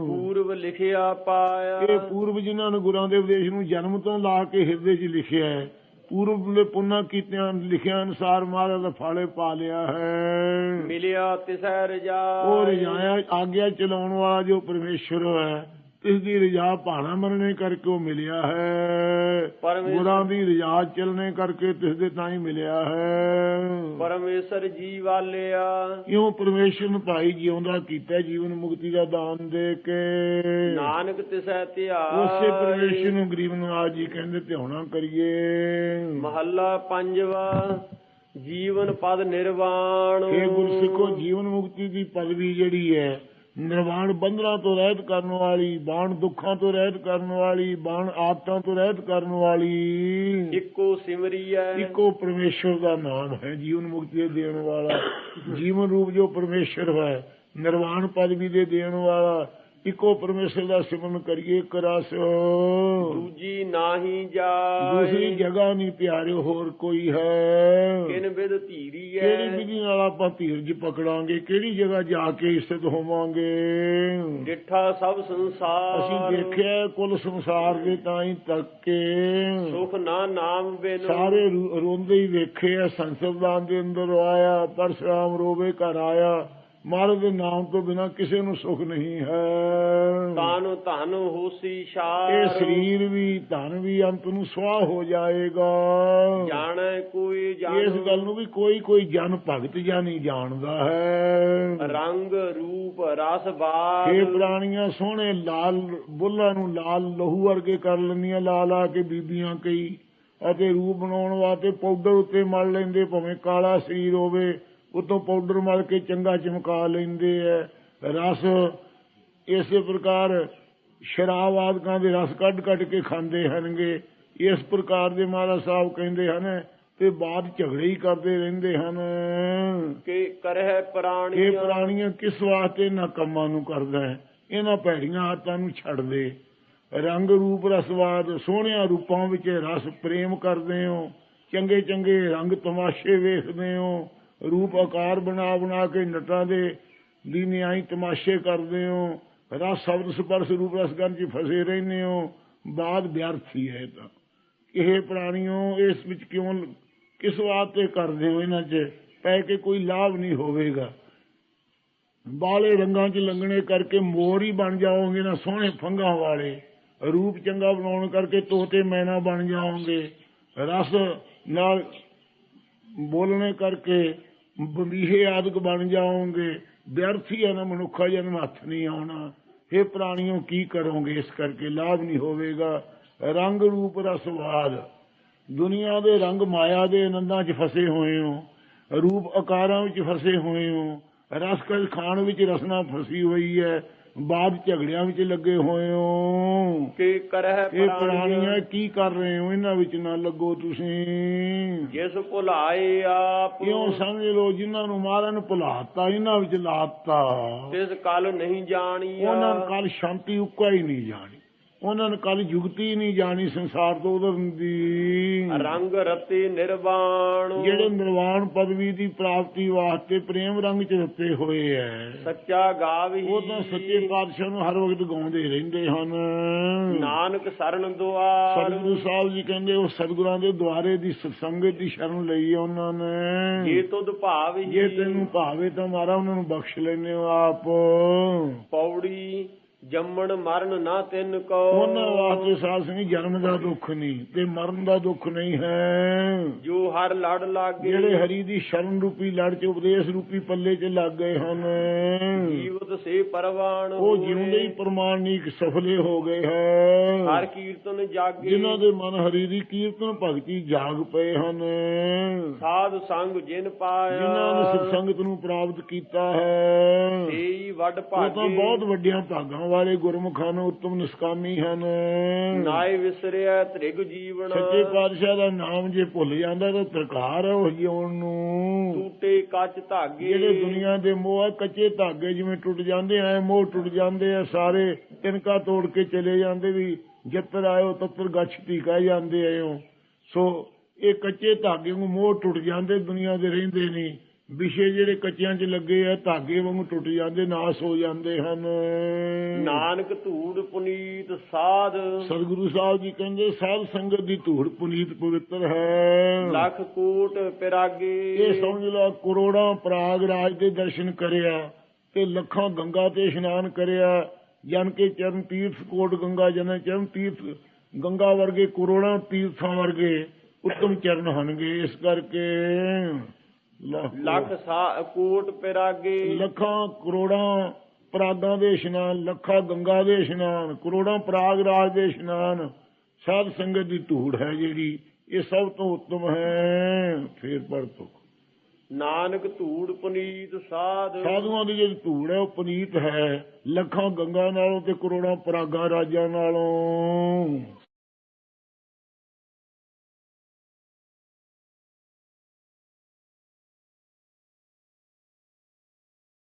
Speaker 1: ਪੂਰਵ ਲਿਖਿਆ ਪਾਇਆ।
Speaker 2: ਇਹ ਪੂਰਵ ਜਿਨ੍ਹਾਂ ਨੇ ਗੁਰਾਂ ਦੇ ਉਪਦੇਸ਼ ਨੂੰ ਜਨਮ ਤੋਂ ਲਾ ਕੇ ਹਿਰਦੇ 'ਚ ਲਿਖਿਆ ਹੈ ਪੂਰਵ ਦੇ ਪੁੰਨਾ ਕੀਤਿਆਂ ਲਿਖਿਆ ਅਨੁਸਾਰ ਮਹਾਰਾਜ ਦਾ ਫਾਲੇ ਪਾ ਲਿਆ ਹੈ।
Speaker 1: ਮਿਲਿਆ ਤਿਸੈ ਰਜਾ
Speaker 2: ਉਹ ਰਜਾਇਆ ਆਗਿਆ ਚਲਾਉਣ ਵਾਲਾ ਜੋ ਪਰਮੇਸ਼ਰ ਹੈ ਇਸ ਦੀ ਰਜਾ ਭਾਣਾ ਮਰਨੇ ਕਰਕੇ ਉਹ ਮਿਲਿਆ ਹੈ।
Speaker 1: ਪਰਮੇਸ਼ਰ-
Speaker 2: ਗੁਰਾਂ ਦੀ ਰਜਾ ਚੱਲਣੇ ਕਰਕੇ ਤਿਸ ਦੇ ਤਾਂ ਹੀ ਮਿਲਿਆ ਹੈ।
Speaker 1: ਪਰਮੇਸ਼ਰ ਜੀ ਵਾਲਿਆ।
Speaker 2: ਇਉਂ ਪਰਮੇਸ਼ਰ ਨੂੰ ਭਾਈ ਜਿਉਂਦਾ ਕੀਤਾ ਜੀਵਨ ਮੁਕਤੀ ਦਾ ਦਾਨ ਦੇ ਕੇ?
Speaker 1: ਨਾਨਕ ਤਿਸੈ
Speaker 2: ਉਸੇ
Speaker 1: ਧਿਆਇ
Speaker 2: ਪਰਮੇਸ਼ਰ ਨੂੰ ਗਰੀਬ ਨਵਾਜ ਜੀ ਕਹਿੰਦੇ ਧਿਆਉਣਾ ਕਰੀਏ।
Speaker 1: ਮਹੱਲਾ ਪੰਜਵਾ ਜੀਵਨ ਪਦ ਨਿਰਵਾਣ।
Speaker 2: ਇਹ ਗੁਰਸਿੱਖੋ ਜੀਵਨ ਮੁਕਤੀ ਦੀ ਪਦਵੀ ਜਿਹੜੀ ਹੈ ਨਿਰਵਾਣ ਬੰਧਨਾਂ ਤੋਂ ਰਹਿਤ ਕਰਨ ਵਾਲੀ ਬਾਣ ਦੁੱਖਾਂ ਤੋਂ ਰਹਿਤ ਕਰਨ ਵਾਲੀ ਬਾਣ ਆਦਤਾਂ ਤੋਂ ਰਹਿਤ ਕਰਨ ਵਾਲੀ।
Speaker 1: ਇੱਕੋ ਸਿਮਰੀਐ
Speaker 2: ਇੱਕੋ ਪਰਮੇਸ਼ਰ ਦਾ ਨਾਮ ਹੈ ਜੀਵਨ ਮੁਕਤੀ ਦੇਣ ਵਾਲਾ। ਜੀਵਨ ਰੂਪ ਜੋ ਪਰਮੇਸ਼ਰ ਹੈ ਨਿਰਵਾਣ ਪਦਵੀ ਦੇ ਦੇਣ ਵਾਲਾ ਇੱਕੋ ਪਰਮੇਸ਼ਰ ਦਾ ਸਿਮਰਨ ਕਰੀਏ ਇੱਕ ਰਸ
Speaker 1: ਦੂਜੀ ਨਾਹੀ ਜਾ
Speaker 2: ਦੂਸਰੀ ਜਗ੍ਹਾ ਨਹੀਂ ਪਿਆਰਿਓ ਹੋਰ ਕੋਈ ਹੈ।
Speaker 1: ਕਿਨ ਬਿਦ ਧੀਰੀਐ
Speaker 2: ਕਿਹੜੀ ਵਿਧੀ ਨਾਲ ਆਪਾਂ ਧੀਰਜ ਪਕੜਾਂਗੇ? ਕਿਹੜੀ ਜਗ੍ਹਾ ਜਾ ਕੇ ਇਸਤ ਹੋਵਾਂਗੇ?
Speaker 1: ਡਿਠਾ ਸਭ ਸੰਸਾਰ।
Speaker 2: ਅਸੀਂ ਦੇਖਿਆ ਕੁੱਲ ਸੰਸਾਰ ਦੇ ਤਾਂ ਹੀ ਤੱਕੇ।
Speaker 1: ਸੁਖ ਨਾ ਨਾਮ ਬਿਨ।
Speaker 2: ਸਾਰੇ ਰੋਂਦੇ ਹੀ ਵੇਖੇ ਆ ਸੰਸਦਦਾਨ ਦੇ ਅੰਦਰ ਆਇਆ ਪਰਸ਼ਰਾਮ ਰੋਵੇ ਘਰ ਆਇਆ। ਮਹਾਰਾਜ ਦੇ ਨਾਮ ਤੋਂ ਬਿਨਾ ਕਿਸੇ ਨੂੰ ਸੁਖ ਨਹੀਂ ਹੈ।
Speaker 1: ਤਾਨ ਧਨ ਹੋਸੀ ਸ਼ਾਰ।
Speaker 2: ਇਹ ਸਰੀਰ ਵੀ ਧਨ ਵੀ ਅੰਤ ਨੂੰ ਸੁਆਹ ਹੋ ਜਾਏਗਾ।
Speaker 1: ਜਾਣੈ ਕੋਈ
Speaker 2: ਇਸ
Speaker 1: ਜਾਣ
Speaker 2: ਗੱਲ ਨੂੰ ਵੀ ਕੋਈ ਕੋਈ ਜਨ ਭਗਤ ਜਾਂ ਨਹੀਂ ਜਾਣਦਾ ਹੈ।
Speaker 1: ਰੰਗ ਰੂਪ ਰਸ
Speaker 2: ਇਹ
Speaker 1: ਬਾਗ
Speaker 2: ਪ੍ਰਾਣੀਆਂ ਸੋਹਣੇ ਲਾਲ ਬੁੱਲਾਂ ਨੂੰ ਲਾਲ ਲਹੂ ਵਰਗੇ ਕਰ ਲੈਂਦੀਆਂ ਲਾ ਲਾ ਕੇ ਬੀਬੀਆਂ ਕਈ। ਅਤੇ ਰੂਪ ਬਣਾਉਣ ਵਾਸਤੇ ਪਾਊਡਰ ਉੱਤੇ ਮਲ ਲੈਂਦੇ ਭਾਵੇਂ ਕਾਲਾ ਸਰੀਰ ਹੋਵੇ। ਉਤੋਂ ਪਾਊਡਰ ਮਲ ਕੇ ਚੰਗਾ ਚਮਕਾ ਲੈਂਦੇ ਐ। ਰਸ ਇਸੇ ਪ੍ਰਕਾਰ ਸ਼ਰਾਬ ਆਦਿਕਾਂ ਦੇ ਰਸ ਕੱਢ ਕੱਢ ਕੇ ਖਾਂਦੇ ਹਨਗੇ। ਇਸ ਪ੍ਰਕਾਰ ਦੇ ਮਹਾਰਾਜ ਸਾਹਿਬ ਕਹਿੰਦੇ ਹਨ ਤੇ ਬਾਅਦ ਝਗੜੇ ਹੀ ਕਰਦੇ ਰਹਿੰਦੇ ਹਨ।
Speaker 1: ਕਿ ਕਰਹਿ
Speaker 2: ਇਹ
Speaker 1: ਪ੍ਰਾਣੀਆਂ
Speaker 2: ਪ੍ਰਾਣੀਆਂ ਕਿਸ ਵਾਸਤੇ ਇਹਨਾਂ ਕੰਮਾਂ ਨੂੰ ਕਰਦਾ ਹੈ? ਇਹਨਾਂ ਭੈੜੀਆਂ ਆਦਤਾਂ ਨੂੰ ਛੱਡ ਦੇ ਰੰਗ ਰੂਪ ਰਸਵਾਦ ਸੋਹਣਿਆਂ ਰੂਪਾਂ ਵਿੱਚ ਰਸ ਪ੍ਰੇਮ ਕਰਦੇ ਹੋ। ਚੰਗੇ ਚੰਗੇ ਰੰਗ ਤਮਾਸ਼ੇ ਵੇਖਦੇ ਹੋ। ਰੂਪ ਆਕਾਰ ਬਣਾ ਬਣਾ ਕੇ ਨਟਾਂ ਦੇ ਦੀ ਨਿਆਈ ਤਮਾਸ਼ੇ ਕਰਦੇ ਹੋ। ਰਸ ਸ਼ਬਦ ਸਪਰਸ਼ ਰੂਪ ਰਸਗਨ ਚ ਫਸੇ ਰਹਿੰਦੇ ਹੋ। ਬਾਦ ਵਿਅਰਥੀ ਹੈ ਤਾਂ। ਇਹ ਪ੍ਰਾਣੀਓ, ਇਸ ਵਿੱਚ ਕਿਉਂ ਕਿਸ ਵਾਸਤੇ ਕਰਦੇ ਹੋ ਇਹਨਾਂ 'ਚ? ਪੈ ਕੇ ਕੋਈ ਲਾਭ ਨਹੀਂ ਹੋਵੇਗਾ। ਬਾਲੇ ਰੰਗਾਂ 'ਚ ਲੰਗਣੇ ਕਰਕੇ ਮੋਰ ਹੀ ਬਣ ਜਾਓਗੇ ਨਾ ਸੋਹਣੇ ਫੰਗਾਂ ਵਾਲੇ। ਰੂਪ ਚੰਗਾ ਬਣਾਉਣ ਕਰਕੇ ਤੋਤੇ ਮੈਨਾ ਬਣ ਜਾਓਗੇ। ਰਸ ਨਾਲ ਬੋਲਣੇ ਕਰਕੇ ਬੰਬੀਹੇ ਆਦਿਕ ਬਣ ਜਾਓਗੇ ਵਿਅਰਥੀ ਹੈ ਨਾ ਮਨੁੱਖਾ ਜਨਮ ਹੱਥ ਨਹੀਂ ਆਉਣਾ। ਇਹ ਪ੍ਰਾਣੀਓ, ਕੀ ਕਰੋਗੇ? ਇਸ ਕਰਕੇ ਲਾਭ ਨਹੀਂ ਹੋਵੇਗਾ। ਰੰਗ ਰੂਪ ਰਸਵਾਦ ਦੁਨੀਆ ਦੇ ਰੰਗ ਮਾਇਆ ਦੇ ਆਨੰਦਾਂ 'ਚ ਫਸੇ ਹੋਏ ਹੋ। ਰੂਪ ਆਕਾਰਾਂ ਵਿੱਚ ਫਸੇ ਹੋਏ ਹੋ। ਰਸ ਕਲ ਖਾਣ ਵਿੱਚ ਰਸਨਾ ਫਸੀ ਹੋਈ ਹੈ। ਬਾਦ ਝਗੜਿਆਂ ਵਿੱਚ ਲੱਗੇ ਹੋਏ ਹੋ।
Speaker 1: ਕਿ ਕਰਹਿ
Speaker 2: ਇਹ ਪ੍ਰਾਣੀਆਂ? ਕੀ ਕਰ ਰਹੇ ਹੋ? ਇਹਨਾਂ ਵਿੱਚ ਨਾ ਲੱਗੋ ਤੁਸੀਂ।
Speaker 1: ਜਿਸ ਭੁਲਾਏ ਆਪ
Speaker 2: ਕਿਉਂ ਸਮਝ ਲਓ ਜਿਨ੍ਹਾਂ ਨੂੰ ਮਾਰਨ ਭੁਲਾਤਾ ਇਹਨਾਂ ਵਿੱਚ ਲਾਤਾ।
Speaker 1: ਤਿਸ ਕਲ ਨਹੀਂ ਜਾਣੀਆ।
Speaker 2: ਉਹਨਾਂ ਨੂੰ ਕੱਲ ਸ਼ਾਂਤੀ ਉੱਕਾ ਹੀ ਨਹੀਂ ਜਾਣੀ। ਉਹਨਾਂ ਨੂੰ ਕੱਲ ਜੁਗਤੀ ਨਹੀਂ ਜਾਣੀ ਸੰਸਾਰ ਤੋਂ ਉਧਰਨ ਦੀ।
Speaker 1: ਰੰਗ ਰਤੀ ਨਿਰਵਾਣ।
Speaker 2: ਜਿਹੜੇ ਨਿਰਵਾਣ ਪਦਵੀ ਦੀ ਪ੍ਰਾਪਤੀ ਵਾਸਤੇ ਪ੍ਰੇਮ ਰੰਗ ਚ ਦਿੱਤੇ ਹੋਏ ਐ।
Speaker 1: ਸੱਚਾ ਗਾਵਹੀ।
Speaker 2: ਉਹ ਤਾਂ ਸੱਚੇ ਪਾਤਸ਼ਾਹ ਨੂੰ ਹਰ ਵਕਤ ਗਾਉਂਦੇ ਰਹਿੰਦੇ ਹਨ।
Speaker 1: ਨਾਨਕ ਸਰਨ ਦੁਆਰ।
Speaker 2: ਸਤਿਗੁਰੂ ਸਾਹਿਬ ਜੀ ਕਹਿੰਦੇ ਉਹ ਸਤਿਗੁਰਾਂ ਦੇ ਦੁਆਰੇ ਦੀ ਸਤਸੰਗਤ ਦੀ ਸ਼ਰਨ ਲਈ ਉਹਨਾਂ
Speaker 1: ਜੇ
Speaker 2: ਨੇ
Speaker 1: ਤੁਧ ਭਾਵ
Speaker 2: ਜੇ ਤੈਨੂੰ ਭਾਵੇ ਤਾਂ ਮਾਰਾ ਉਹਨਾਂ ਨੂੰ ਬਖਸ਼ ਲੈਨੇ ਆਪ।
Speaker 1: ਪੌੜੀ ਜੰਮਣ ਮਰਨ ਨਾ ਤਿੰਨ ਕੋ।
Speaker 2: ਉਹਨਾਂ ਵਾਸਤੇ ਸਾਧ ਸੰਗੀ ਜਨਮ ਦਾ ਦੁੱਖ ਨਹੀਂ ਤੇ ਮਰਨ ਦਾ ਦੁੱਖ ਨਹੀਂ ਹੈ।
Speaker 1: ਜੋ ਹਰ ਲੜ ਲਾਗੇ।
Speaker 2: ਜਿਹੜੇ ਹਰੀ ਦੀ ਸ਼ਰਨ ਰੂਪੀ ਲੜ ਚ ਉਪਦੇਸ਼ ਰੂਪੀ ਪੱਲੇ ਚ ਲੱਗ ਗਏ ਹਨ
Speaker 1: ਜੀਵਤ ਸੇ ਪਰਵਾਨ
Speaker 2: ਉਹ। ਜਿਉਂਦੇ ਹੀ ਪ੍ਰਮਾਣਿਕ ਸਫਲੇ ਹੋ ਗਏ ਹੈ
Speaker 1: ਹਰ ਕੀਰਤਨ ਜਾਗੇ।
Speaker 2: ਜਿਨ੍ਹਾਂ ਦੇ ਮਨ ਹਰੀ ਦੀ ਕੀਰਤਨ ਭਗਤੀ ਜਾਗ ਪਏ ਹਨ।
Speaker 1: ਸਾਧ ਸੰਗ ਜਿਨ ਪਾਇਆ।
Speaker 2: ਜਿਨ੍ਹਾਂ ਨੇ ਸਤਸੰਗਤ ਨੂੰ ਪ੍ਰਾਪਤ ਕੀਤਾ ਹੈ।
Speaker 1: ਸੇਈ ਵੱਡ
Speaker 2: ਉਹ ਤਾਂ
Speaker 1: ਭਾਗੇ।
Speaker 2: ਬਹੁਤ ਵੱਡੀਆਂ ਭਾਗਾਂ ਵਾਲੇ ਗੁਰਮੁਖਾਂ ਨੂੰ ਉੱਤਮ ਨਿਸਕਾਮੀ ਹਨ।
Speaker 1: ਨਾਏ ਵਿਸਰਿਆ ਤ੍ਰਿਗ ਜੀਵਨ
Speaker 2: ਸੱਚੇ ਪਾਤਸ਼ਾਹ ਦਾ ਨਾਮ ਜੇ ਭੁੱਲ ਜਾਂਦਾ ਤਾਂ ਤਰਕਾਰ ਹੈ ਜਿਉਣ ਨੂੰ।
Speaker 1: ਟੂਟੇ ਕੱਚ ਧਾਗੇ।
Speaker 2: ਜਿਹੜੇ ਦੁਨੀਆ ਦੇ ਮੋਹ ਆ, ਕੱਚੇ ਧਾਗੇ ਜਿਵੇਂ ਟੁੱਟ ਜਾਂਦੇ ਆ ਮੋਹ ਟੁੱਟ ਜਾਂਦੇ ਆ ਸਾਰੇ ਤਿਨਕਾ ਤੋੜ ਕੇ ਚਲੇ ਜਾਂਦੇ ਵੀ ਜਿੱਤਰ ਆਇਓ ਤੱਤਰ ਗੱਛਤੀ ਕਹਿ ਜਾਂਦੇ ਆਇਓ ਸੋ ਇਹ ਕੱਚੇ ਧਾਗੇ ਨੂੰ ਮੋਹ ਟੁੱਟ ਜਾਂਦੇ ਦੁਨੀਆ ਦੇ ਰਹਿੰਦੇ ਨਹੀਂ। ਵਿਸ਼ੇ ਜਿਹੜੇ ਕੱਚਿਆਂ 'ਚ ਲੱਗੇ ਆ ਧਾਗੇ ਵਾਂਗੂ ਟੁੱਟ ਜਾਂਦੇ ਨਾਸ ਹੋ ਜਾਂਦੇ ਹਨ।
Speaker 1: ਨਾਨਕ ਧੂੜ ਪੁਨੀਤ ਸਾਧ।
Speaker 2: ਸਤਿਗੁਰੂ ਸਾਹਿਬ ਜੀ ਕਹਿੰਦੇ ਸਾਧ ਸੰਗਤ ਦੀ ਧੂੜ ਪੁਨੀਤ ਪਵਿੱਤਰ ਹੈ।
Speaker 1: ਲੱਖ ਕੋਟ ਪਿਰਾਗੇ।
Speaker 2: ਇਹ ਸਮਝ ਲਓ ਕਰੋੜਾਂ ਪ੍ਰਾਗ ਰਾਜ ਦੇ ਦਰਸ਼ਨ ਕਰਿਆ ਤੇ ਲੱਖਾਂ ਗੰਗਾ ਤੇ ਇਸ਼ਨਾਨ ਕਰਿਆ ਜਨ ਕੇ ਚਰਨ ਤੀਰਥ ਕੋਟ ਗੰਗਾ ਜਨ ਚਰਨ ਤੀਰਥ ਗੰਗਾ ਵਰਗੇ ਕਰੋੜਾਂ ਤੀਰਥਾਂ ਵਰਗੇ ਉੱਤਮ ਚਰਨ ਹਨਗੇ ਇਸ ਕਰਕੇ।
Speaker 1: ਲੱਖ ਸਾ- ਕੋਟ ਪਿਰਾਗੇ।
Speaker 2: ਲੱਖਾਂ ਕਰੋੜਾਂ ਪ੍ਰਾਗਾਂ ਦੇ ਇਸ਼ਨਾਨ ਲੱਖਾਂ ਗੰਗਾ ਦੇ ਇਸ਼ਨਾਨ ਕਰੋੜਾਂ ਪ੍ਰਾਗ ਰਾਜ ਦੇ ਇਸ਼ਨਾਨ। ਸਾਧ ਸੰਗਤ ਦੀ ਧੂੜ ਹੈ ਜਿਹੜੀ ਇਹ ਸਭ ਤੋਂ ਉੱਤਮ ਹੈ। ਫੇਰ ਪੜ ਤੋ।
Speaker 1: ਨਾਨਕ ਧੂੜ ਪੁਨੀਤ ਸਾਧ।
Speaker 2: ਸਾਧੂਆਂ ਦੀ ਜਿਹੜੀ ਧੂੜ ਹੈ ਉਹ ਪੁਨੀਤ ਹੈ। ਲੱਖਾਂ ਗੰਗਾ ਨਾਲੋਂ ਤੇ ਕਰੋੜਾਂ ਪ੍ਰਾਗਾਂ ਰਾਜਾਂ ਨਾਲੋਂ।